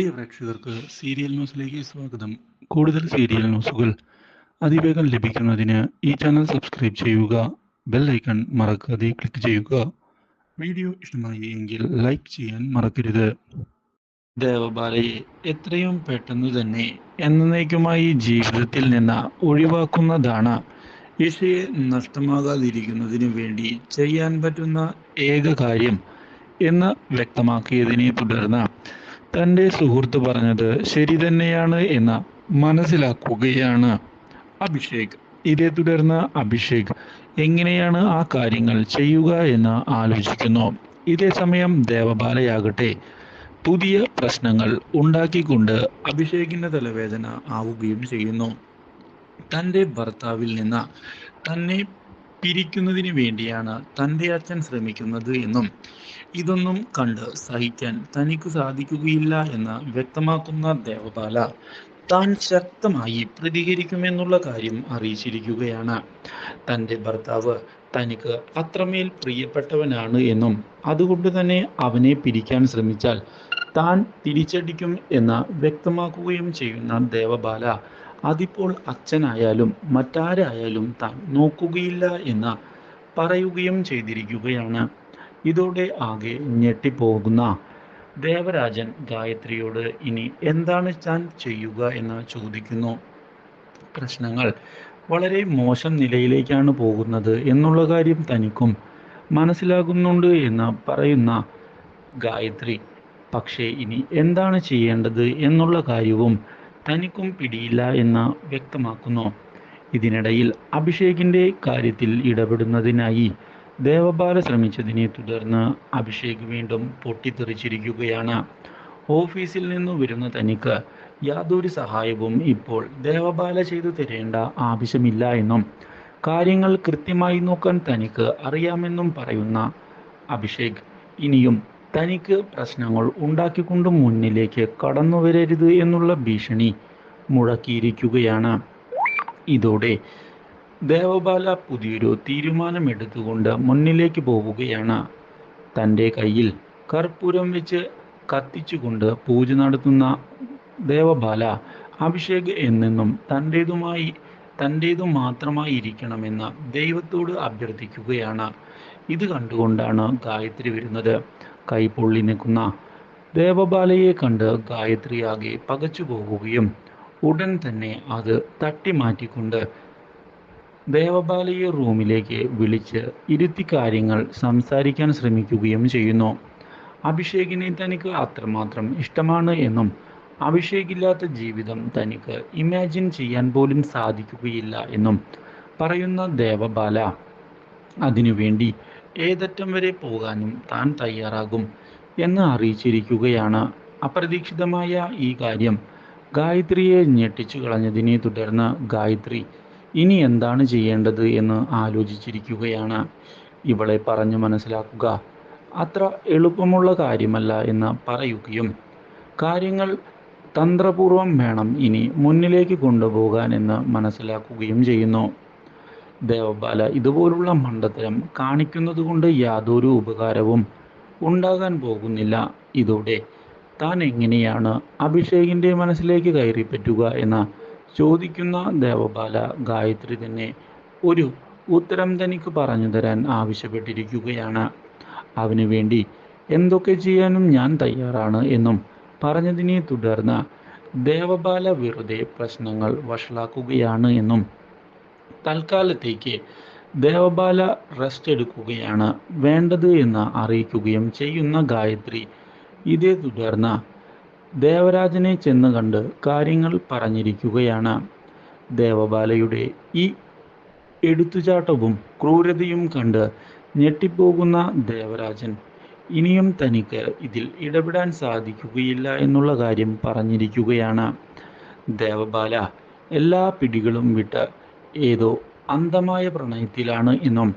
പ്രിയ പ്രേക്ഷകർക്ക് സീരിയൽ ന്യൂസിലേക്ക് സ്വാഗതം. കൂടുതൽ സീരിയൽ ന്യൂസുകൾ അതിവേഗം ലഭിക്കുന്നതിന് ഈ ചാനൽ സബ്സ്ക്രൈബ് ചെയ്യുക ബെൽ ഐക്കൺ മറക്കാതെ ക്ലിക്ക് ചെയ്യുക. വീഡിയോ ഇഷ്ടമായി എങ്കിൽ ലൈക്ക് ചെയ്യാൻ മറക്കരുത്. ദേവബാലയെ എത്രയും പെട്ടെന്ന് തന്നെ എന്നേക്കുമായി ജീവിതത്തിൽ നിന്ന് ഒഴിവാക്കുന്നതാണ് ഇഷയെ നഷ്ടമാകാതിരിക്കുന്നതിന് വേണ്ടി ചെയ്യാൻ പറ്റുന്ന ഏക കാര്യം എന്ന് വ്യക്തമാക്കിയതിനെ തുടർന്ന് തന്റെ സുഹൃത്ത് പറഞ്ഞത് ശരി തന്നെയാണ് എന്ന് മനസ്സിലാക്കുകയാണ്. അഭിഷേക്. ഇതേ തുടർന്ന് അഭിഷേക് എങ്ങനെയാണ് ആ കാര്യങ്ങൾ ചെയ്യുക എന്ന് ആലോചിക്കുന്നു. ഇതേ സമയം ദേവബാലയാകട്ടെ. പുതിയ പ്രശ്നങ്ങൾ ഉണ്ടാക്കിക്കൊണ്ട് അഭിഷേകിന്റെ തലവേദന ആവുകയും ചെയ്യുന്നു. തന്റെ ഭർത്താവിൽ നിന്ന് തന്നെ പിരിക്കുന്നതിന് വേണ്ടിയാണ് തന്റെ അച്ഛൻ ശ്രമിക്കുന്നത് എന്നും ഇതൊന്നും കണ്ട് സഹിക്കാൻ തനിക്ക് സാധിക്കുകയില്ല എന്ന് വ്യക്തമാക്കുന്ന ദേവപാല താൻ ശക്തമായി പ്രതികരിക്കുമെന്നുള്ള കാര്യം അറിയിച്ചിരിക്കുകയാണ്. തന്റെ ഭർത്താവ് തനിക്ക് അത്രമേൽ പ്രിയപ്പെട്ടവനാണ് എന്നും അതുകൊണ്ട് തന്നെ അവനെ പിരിക്കാൻ ശ്രമിച്ചാൽ താൻ തിരിച്ചടിക്കും എന്ന് വ്യക്തമാക്കുകയും ചെയ്യുന്ന ദേവബാല അതിപ്പോൾ അച്ഛനായാലും മറ്റാരായാലും താൻ നോക്കുകയില്ല എന്ന് പറയുകയും ചെയ്തിരിക്കുകയാണ്. ഇതോടെ ആകെ ഞെട്ടിപ്പോകുന്ന ദേവരാജൻ ഗായത്രിയോട് ഇനി എന്താണ് താൻ ചെയ്യുക എന്ന് ചോദിക്കുന്നു. പ്രശ്നങ്ങൾ വളരെ മോശം നിലയിലേക്കാണ് പോകുന്നത് എന്നുള്ള കാര്യം തനിക്കും മനസ്സിലാകുന്നുണ്ട് എന്ന് പറയുന്ന ഗായത്രി. പക്ഷേ ഇനി എന്താണ് ചെയ്യേണ്ടത് എന്നുള്ള കാര്യവും തനിക്കും പിടിയില്ല എന്ന് വ്യക്തമാക്കുന്നു. ഇതിനിടയിൽ അഭിഷേകിന്റെ കാര്യത്തിൽ ഇടപെടുന്നതിനായി ദേവബാല ശ്രമിച്ചതിനെ തുടർന്ന് അഭിഷേക് വീണ്ടും പൊട്ടിത്തെറിച്ചിരിക്കുകയാണ്. ഓഫീസിൽ നിന്ന് വരുന്ന തനിക്ക് യാതൊരു സഹായവും ഇപ്പോൾ ദേവബാല ചെയ്തു തരേണ്ട ആവശ്യമില്ല എന്നും കാര്യങ്ങൾ കൃത്യമായി നോക്കാൻ തനിക്ക് അറിയാമെന്നും പറയുന്ന അഭിഷേക് ഇനിയും തനിക്ക് പ്രശ്നങ്ങൾ ഉണ്ടാക്കിക്കൊണ്ട് മുന്നിലേക്ക് കടന്നു വരരുത് എന്നുള്ള ഭീഷണി മുഴക്കിയിരിക്കുകയാണ്. ഇതോടെ ദേവബാല പുതിയൊരു തീരുമാനമെടുത്തുകൊണ്ട് മുന്നിലേക്ക് പോവുകയാണ്. തന്റെ കയ്യിൽ കർപ്പൂരം വെച്ച് കത്തിച്ചുകൊണ്ട് പൂജ നടത്തുന്ന ദേവബാല അഭിഷേക് എന്നെന്നും തന്റേതുമായി തന്റേതു മാത്രമായി ഇരിക്കണമെന്ന് ദൈവത്തോട് അഭ്യർത്ഥിക്കുകയാണ്. ഇത് കണ്ടുകൊണ്ടാണ് ഗായത്രി വരുന്നത്. കൈ പൊള്ളി നിൽക്കുന്ന ദേവബാലയെ കണ്ട് ഗായത്രി ആകെ പകച്ചു പോവുകയും ഉടൻ തന്നെ അത് തട്ടി മാറ്റിക്കൊണ്ട് ദേവബാലയെ റൂമിലേക്ക് വിളിച്ച് ഇരുത്തി കാര്യങ്ങൾ സംസാരിക്കാൻ ശ്രമിക്കുകയും ചെയ്യുന്നു. അഭിഷേകിനെ തനിക്ക് അത്രമാത്രം ഇഷ്ടമാണ് എന്നും അഭിഷേകില്ലാത്ത ജീവിതം തനിക്ക് ഇമാജിൻ ചെയ്യാൻ പോലും സാധിക്കുകയില്ല എന്നും പറയുന്ന ദേവബാല അതിനുവേണ്ടി ഏതറ്റം വരെ പോകാനും താൻ തയ്യാറാകും എന്ന് അറിയിച്ചിരിക്കുകയാണ്. അപ്രതീക്ഷിതമായ ഈ കാര്യം ഗായത്രിയെ ഞെട്ടിച്ചു കളഞ്ഞതിനെ തുടർന്ന് ഗായത്രി ഇനി എന്താണ് ചെയ്യേണ്ടത്? എന്ന് ആലോചിച്ചിരിക്കുകയാണ്. ഇവളെ പറഞ്ഞു മനസ്സിലാക്കുക. അത്ര എളുപ്പമുള്ള കാര്യമല്ല എന്ന് പറയുകയും കാര്യങ്ങൾ തന്ത്രപൂർവം വേണം. ഇനി മുന്നിലേക്ക് കൊണ്ടുപോകാൻ എന്ന് മനസ്സിലാക്കുകയും ചെയ്യുന്നു. ദേവബാല ഇതുപോലുള്ള മണ്ടത്തരം കാണിക്കുന്നത് കൊണ്ട് യാതൊരു ഉപകാരവും ഉണ്ടാകാൻ പോകുന്നില്ല. ഇതോടെ താൻ എങ്ങനെയാണ് അഭിഷേകിന്റെ മനസ്സിലേക്ക് കയറി പറ്റുക എന്ന് ചോദിക്കുന്ന ദേവബാല ഗായത്രി തന്നെ ഒരു ഉത്തരം തനിക്ക് പറഞ്ഞു തരാൻ ആവശ്യപ്പെട്ടിരിക്കുകയാണ്. അവന് വേണ്ടി എന്തൊക്കെ ചെയ്യാനും ഞാൻ തയ്യാറാണ് എന്നും പറഞ്ഞതിനെ തുടർന്ന് ദേവബാല വെറുതെ പ്രശ്നങ്ങൾ വഷളാക്കുകയാണ് എന്നും തൽക്കാലത്തേക്ക് ദേവബാല റെസ്റ്റ് എടുക്കുകയാണ്. വേണ്ടത് എന്ന് അറിയിക്കുകയും ചെയ്യുന്ന ഗായത്രി ഇതേ തുടർന്ന് ദേവരാജനെ ചെന്ന് കണ്ട് കാര്യങ്ങൾ പറഞ്ഞിരിക്കുകയാണ്. ദേവബാലയുടെ ഈ എടുത്തുചാട്ടവും ക്രൂരതയും കണ്ട് ഞെട്ടിപ്പോകുന്ന ദേവരാജൻ ഇനിയും തനിക്ക് ഇതിൽ ഇടപെടാൻ സാധിക്കുകയില്ല എന്നുള്ള കാര്യം പറഞ്ഞിരിക്കുകയാണ്. ദേവബാല എല്ലാ പിടികളും വിട്ട് ഏതോ അന്ധമായ പ്രണയത്തിലാണ് എന്നും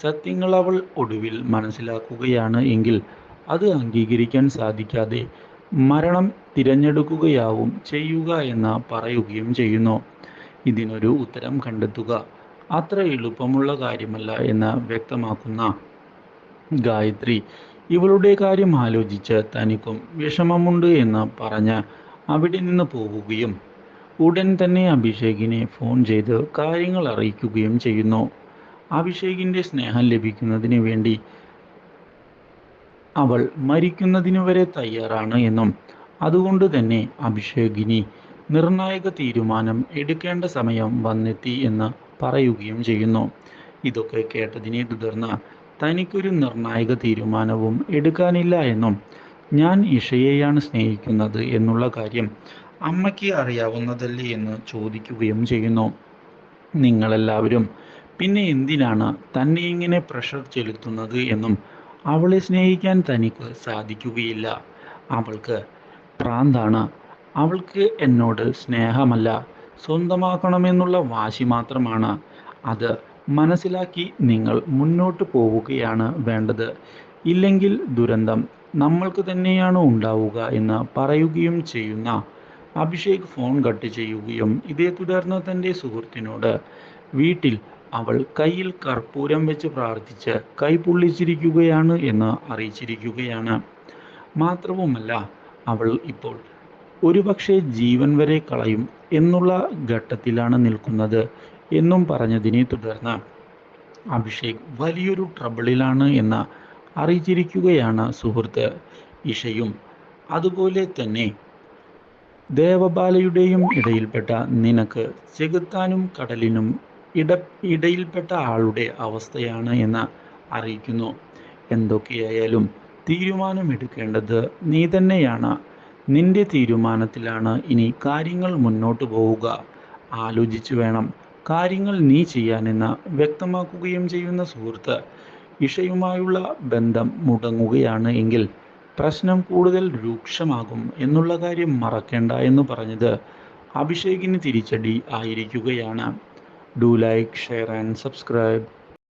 സത്യങ്ങൾ അവൾ ഒടുവിൽ മനസ്സിലാക്കുകയാണ് എങ്കിൽ അത് അംഗീകരിക്കാൻ സാധിക്കാതെ മരണം തിരഞ്ഞെടുക്കുകയാവും ചെയ്യുക എന്ന് പറയുകയും ചെയ്യുന്നു. ഇതിനൊരു ഉത്തരം കണ്ടെത്തുക. അത്ര എളുപ്പമുള്ള കാര്യമല്ല എന്ന് വ്യക്തമാക്കുന്ന ഗായത്രി ഇവളുടെ കാര്യം ആലോചിച്ച് തനിക്കും വിഷമമുണ്ട് എന്ന് പറഞ്ഞ് അവിടെ നിന്ന് പോവുകയും ഉടൻ തന്നെ അഭിഷേകിനെ ഫോൺ ചെയ്ത് കാര്യങ്ങൾ അറിയിക്കുകയും ചെയ്യുന്നു. അഭിഷേകിന്റെ സ്നേഹം ലഭിക്കുന്നതിന് വേണ്ടി അവൾ മരിക്കുന്നതിനു വരെ തയ്യാറാണ് എന്നും അതുകൊണ്ട് തന്നെ അഭിഷേകിനി നിർണായക തീരുമാനം എടുക്കേണ്ട സമയം വന്നെത്തി എന്ന് പറയുകയും ചെയ്യുന്നു. ഇതൊക്കെ കേട്ടതിനെ തുടർന്ന് തനിക്കൊരു നിർണായക തീരുമാനവും എടുക്കാനില്ല എന്നും ഞാൻ ഇഷയെയാണ് സ്നേഹിക്കുന്നത് എന്നുള്ള കാര്യം അമ്മയ്ക്ക് അറിയാവുന്നതല്ലേ എന്ന് ചോദിക്കുകയും ചെയ്യുന്നു. നിങ്ങളെല്ലാവരും പിന്നെ എന്തിനാണ് തന്നെ ഇങ്ങനെ പ്രഷർ ചെലുത്തുന്നത് എന്നും അവളെ സ്നേഹിക്കാൻ തനിക്ക് സാധിക്കുകയില്ല. അവൾക്ക് പ്രാന്താണ്. അവൾക്ക് എന്നോട് സ്നേഹമല്ല. സ്വന്തമാക്കണമെന്നുള്ള വാശി മാത്രമാണ്. അത് മനസ്സിലാക്കി നിങ്ങൾ മുന്നോട്ട് പോവുകയാണ് വേണ്ടത്. ഇല്ലെങ്കിൽ ദുരന്തം നമ്മൾക്ക് തന്നെയാണ് ഉണ്ടാവുക എന്ന് പറയുകയും ചെയ്യുന്ന അഭിഷേക് ഫോൺ കട്ട് ചെയ്യുകയും ഇതേ തുടർന്ന് തന്റെ സുഹൃത്തിനോട് വീട്ടിൽ അവൾ കയ്യിൽ കർപ്പൂരം വെച്ച് പ്രാർത്ഥിച്ച് കൈ പൊള്ളിച്ചിരിക്കുകയാണ് എന്ന് അറിയിച്ചിരിക്കുകയാണ്. മാത്രവുമല്ല അവൾ ഇപ്പോൾ ഒരുപക്ഷെ ജീവൻ വരെ കളയും എന്നുള്ള ഘട്ടത്തിലാണ് നിൽക്കുന്നത് എന്നും പറഞ്ഞതിനെ തുടർന്ന് അഭിഷേക് വലിയൊരു ട്രബിളിലാണ് എന്ന് അറിയിച്ചിരിക്കുകയാണ് സുഹൃത്ത് ഇഷയും. അതുപോലെ തന്നെ ദേവബാലയുടെയും ഇടയിൽപ്പെട്ട നിനക്ക് ചെകുത്താനും കടലിനും ഇട ഇടയിൽപ്പെട്ട ആളുടെ അവസ്ഥയാണ് എന്ന് അറിയിക്കുന്നു. എന്തൊക്കെയായാലും തീരുമാനമെടുക്കേണ്ടത് നീ തന്നെയാണ്. നിന്റെ തീരുമാനത്തിലാണ് ഇനി കാര്യങ്ങൾ മുന്നോട്ട് പോവുക. ആലോചിച്ചു വേണം കാര്യങ്ങൾ നീ ചെയ്യാനെന്ന് വ്യക്തമാക്കുകയും ചെയ്യുന്ന സുഹൃത്ത്. ഇഷയുമായുള്ള ബന്ധം മുടങ്ങുകയാണ് എങ്കിൽ പ്രശ്നം കൂടുതൽ രൂക്ഷമാകും എന്നുള്ള കാര്യം മറക്കേണ്ട എന്ന് പറഞ്ഞത് അഭിഷേകിന് തിരിച്ചടി ആയിരിക്കുകയാണ്. Do like share and subscribe